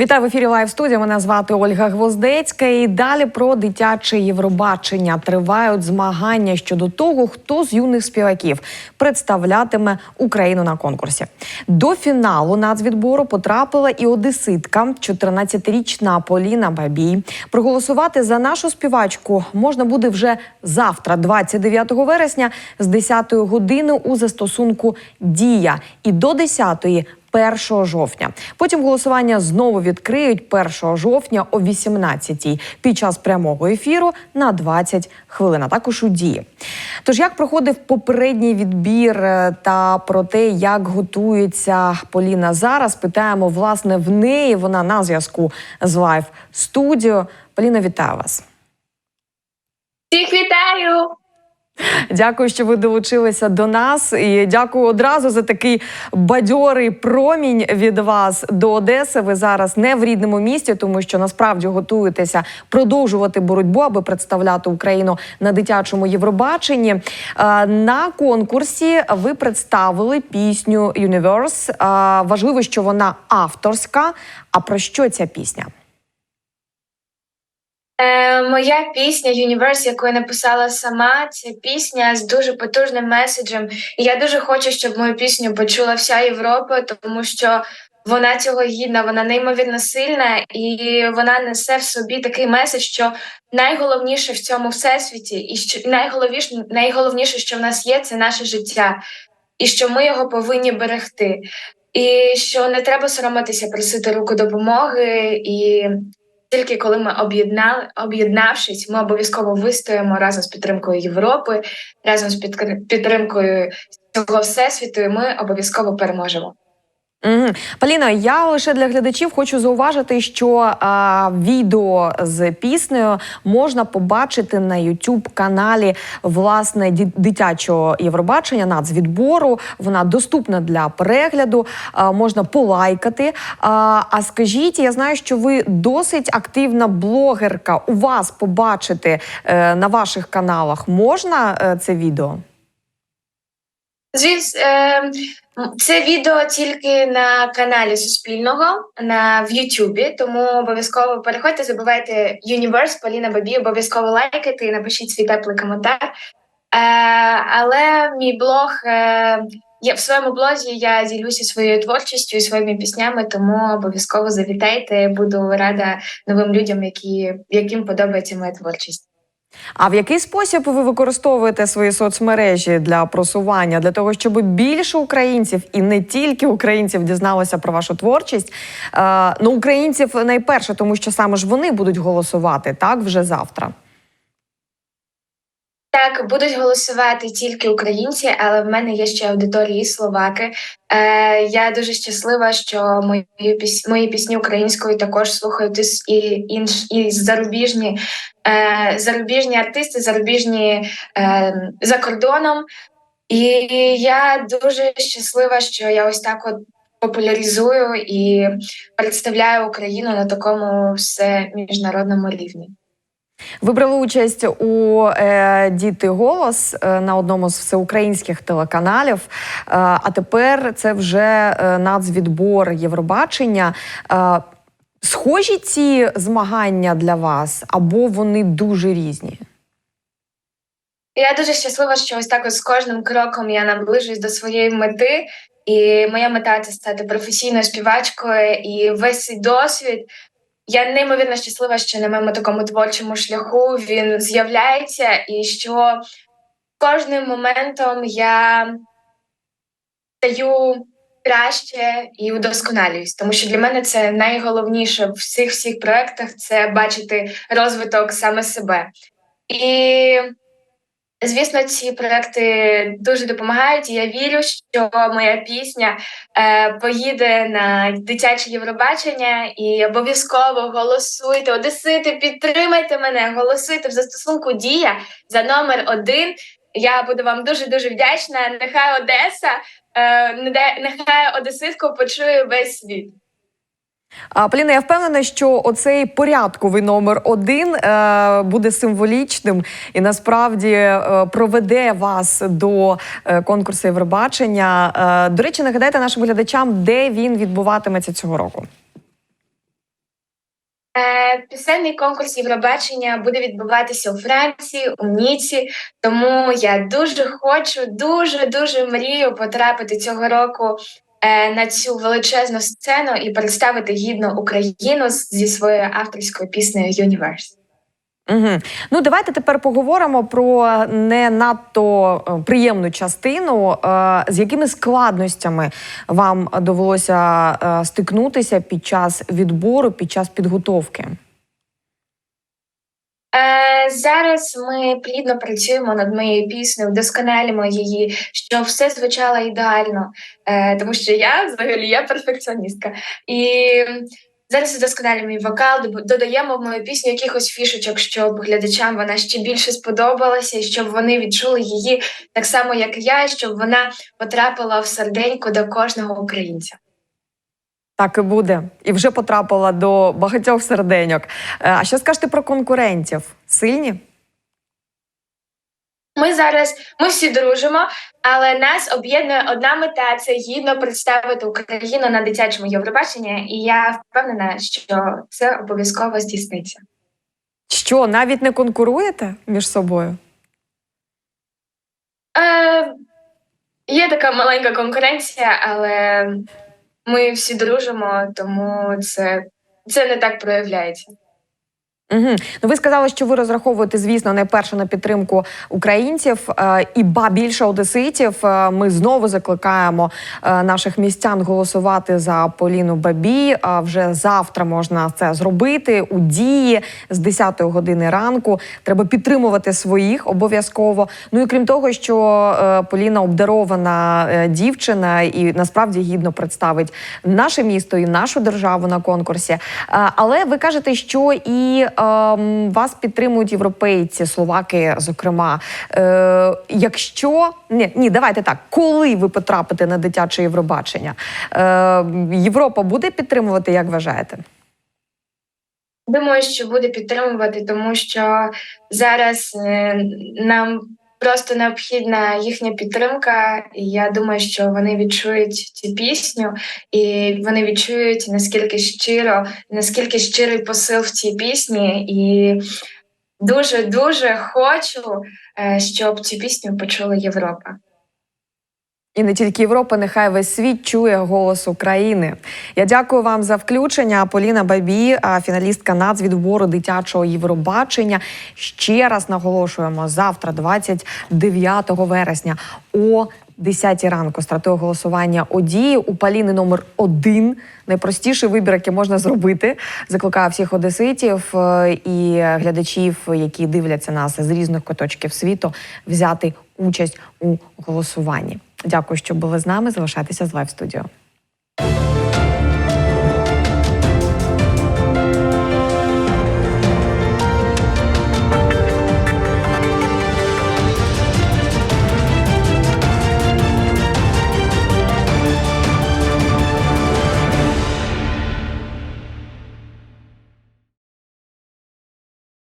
Вітаю в ефірі Лайв студія. Мене звати Ольга Гвоздецька. І далі про дитяче Євробачення тривають змагання щодо того, хто з юних співаків представлятиме Україну на конкурсі. До фіналу нацвідбору потрапила і одеситка, 14-річна Поліна Бабій. Проголосувати за нашу співачку можна буде вже завтра, 29 вересня, з 10 години у застосунку Дія і до 10 1 жовтня. Потім голосування знову відкриють 1 жовтня о 18-й під час прямого ефіру на 20 хвилин. а Також у дії. Тож як проходив попередній відбір е, та про те, як готується Поліна зараз, питаємо власне в неї. Вона на зв'язку з Live Studio. Поліна, вітаю вас. Всіх вітаю! Дякую, що ви долучилися до нас. І дякую одразу за такий бадьорий промінь від вас до Одеси. Ви зараз не в рідному місті, тому що насправді готуєтеся продовжувати боротьбу, аби представляти Україну на дитячому Євробаченні. Е, На конкурсі ви представили пісню Universe. Е, Важливо, що вона авторська. А про що ця пісня? Моя пісня Universe, яку я написала сама, це пісня з дуже потужним меседжем. І я дуже хочу, щоб мою пісню почула вся Європа, тому що вона цього гідна, вона неймовірно сильна, і вона несе в собі такий меседж, що найголовніше в цьому всесвіті, і що найголовніше, найголовніше, що в нас є, це наше життя, і що ми його повинні берегти. І що не треба соромитися просити руку допомоги, і тільки коли ми об'єднали, об'єднавшись, ми обов'язково вистоїмо разом з підтримкою Європи, разом з підтримкою цього всесвіту, і ми обов'язково переможемо. Угу. Поліна, я лише для глядачів хочу зауважити, що а, відео з піснею можна побачити на youtube каналі власне дитячого Євробачення нацвідбору. Вона доступна для перегляду, а, можна полайкати. А, а скажіть, я знаю, що ви досить активна блогерка. У вас побачити е, на ваших каналах можна е, це відео? Звісно, е, це відео тільки на каналі Суспільного на в Ютубі, тому обов'язково переходьте, забувайте Universe, Поліна Бабі, обов'язково лайкайте і напишіть свій теплий коментар. Е, але мій блог е, я в своєму блозі я ділюся своєю творчістю і своїми піснями, тому обов'язково завітайте. Буду рада новим людям, які яким подобається моя творчість. А в який спосіб ви використовуєте свої соцмережі для просування, для того, щоб більше українців і не тільки українців дізналося про вашу творчість? Е, ну, українців найперше, тому що саме ж вони будуть голосувати так вже завтра. Так, будуть голосувати тільки українці, але в мене є ще аудиторії словаки. Е, я дуже щаслива, що мої піс... мої пісні українською також слухають і інш і зарубіжні е, зарубіжні артисти, зарубіжні е, за кордоном. І я дуже щаслива, що я ось так от популяризую і представляю Україну на такому все міжнародному рівні. Ви брали участь у е, Діти голос е, на одному з всеукраїнських телеканалів. Е, а тепер це вже е, нацвідбор Євробачення. Е, схожі ці змагання для вас або вони дуже різні? Я дуже щаслива, що ось так ось з кожним кроком я наближусь до своєї мети. І моя мета це стати професійною співачкою і весь досвід. Я неймовірно щаслива, що на моєму такому творчому шляху він з'являється, і що кожним моментом я стаю краще і удосконалююсь, тому що для мене це найголовніше в всіх всіх проектах це бачити розвиток саме себе. І Звісно, ці проекти дуже допомагають. Я вірю, що моя пісня е, поїде на дитяче Євробачення і обов'язково голосуйте. Одесити, підтримайте мене, голосуйте в застосунку Дія за номер один. Я буду вам дуже дуже вдячна. Нехай Одеса, е, нехай Одеситку почує весь світ. А, Поліна, я впевнена, що оцей порядковий номер один е, буде символічним і насправді е, проведе вас до е, конкурсу Євробачення. До речі, нагадайте нашим глядачам, де він відбуватиметься цього року. Пісенний конкурс Євробачення буде відбуватися у Франції, у Ніці. Тому я дуже хочу, дуже дуже мрію потрапити цього року на цю величезну сцену і представити гідно Україну зі своєю авторською піснею Universe. Угу. Ну, давайте тепер поговоримо про не надто е, приємну частину. Е, З якими складностями вам довелося е, стикнутися під час відбору, під час підготовки? Е, зараз ми плідно працюємо над моєю піснею, вдосконалюємо її, щоб все звучало ідеально. Е, тому що я взагалі я перфекціоністка. І зараз вдосконалюємо її вокал, додаємо в мою пісню якихось фішечок, щоб глядачам вона ще більше сподобалася, і щоб вони відчули її так само, як я, щоб вона потрапила в серденько до кожного українця. Так і буде. І вже потрапила до багатьох серденьок. Е, А що скажете про конкурентів? Сильні? Ми зараз ми всі дружимо, але нас об'єднує одна мета це гідно представити Україну на дитячому Євробаченні, і я впевнена, що це обов'язково здійсниться. Що, навіть не конкуруєте між собою? Е, є така маленька конкуренція, але ми всі дружимо, тому це, це не так проявляється. Угу. Ну, ви сказали, що ви розраховуєте, звісно, найперше на підтримку українців е, і ба більше одеситів. Е, Ми знову закликаємо е, наших містян голосувати за Поліну Бабі. А вже завтра можна це зробити у дії з 10 години ранку. Треба підтримувати своїх обов'язково. Ну і крім того, що е, Поліна обдарована е, дівчина і насправді гідно представить наше місто і нашу державу на конкурсі. Е, Але ви кажете, що і ем, вас підтримують європейці, словаки, зокрема. Е, якщо ні, ні, давайте так, коли ви потрапите на дитяче Євробачення, е, Європа буде підтримувати, як вважаєте? Думаю, що буде підтримувати, тому що зараз е, нам просто необхідна їхня підтримка, і я думаю, що вони відчують цю пісню, і вони відчують наскільки щиро, наскільки щирий посил в цій пісні, і дуже дуже хочу, е, щоб цю пісню почула Європа. І не тільки Європа, нехай весь світ чує голос України. Я дякую вам за включення. Поліна Бабі, фіналістка нацвідбору дитячого Євробачення. Ще раз наголошуємо завтра, 29 вересня, о 10 ранку стартує голосування одії у Поліни номер один. Найпростіший вибір, який можна зробити. Закликаю всіх одеситів е, і глядачів, які дивляться нас з різних куточків світу, взяти участь у голосуванні. Дякую, що були з нами. Залишайтеся з Лайв студіо.